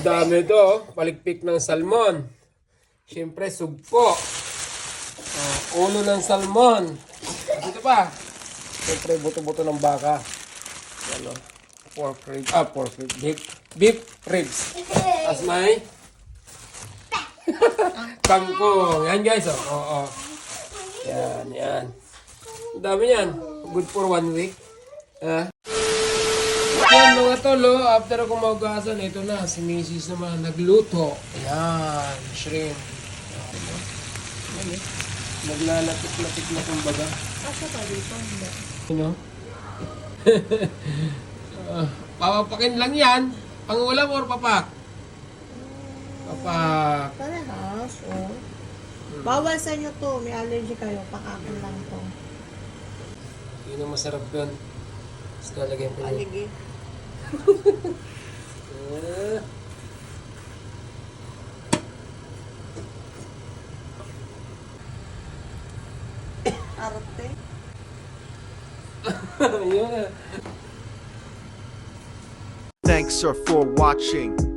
dami ito, oh. ng salmon. Siyempre, sugpo. Oh, ulo ng salmon. Dito pa. Siyempre, buto-buto ng baka. Ano? Pork ribs. Ah, pork ribs. Beef, beef ribs. As my kangkong. Yan guys, oh. Oo, oh, Yan, yan. Ang dami yan. Good for one week. Ah. Yan mga tolo, after ako maugasan, ito na, si Mrs. naman nagluto. Ayan, shrimp. Ayan. Naglalapit-lapit na kumbaga. Asa pa dito? Ano? uh, papapakin lang yan. Pangulam or papak? Papak. Parehas, oh. Bawal sa inyo to. May allergy kayo. Pakakin lang to. Yun ang masarap doon. Tapos lalagyan ko yun. Aligi. Ah. Arte. Yun ah. Thanks sir for watching.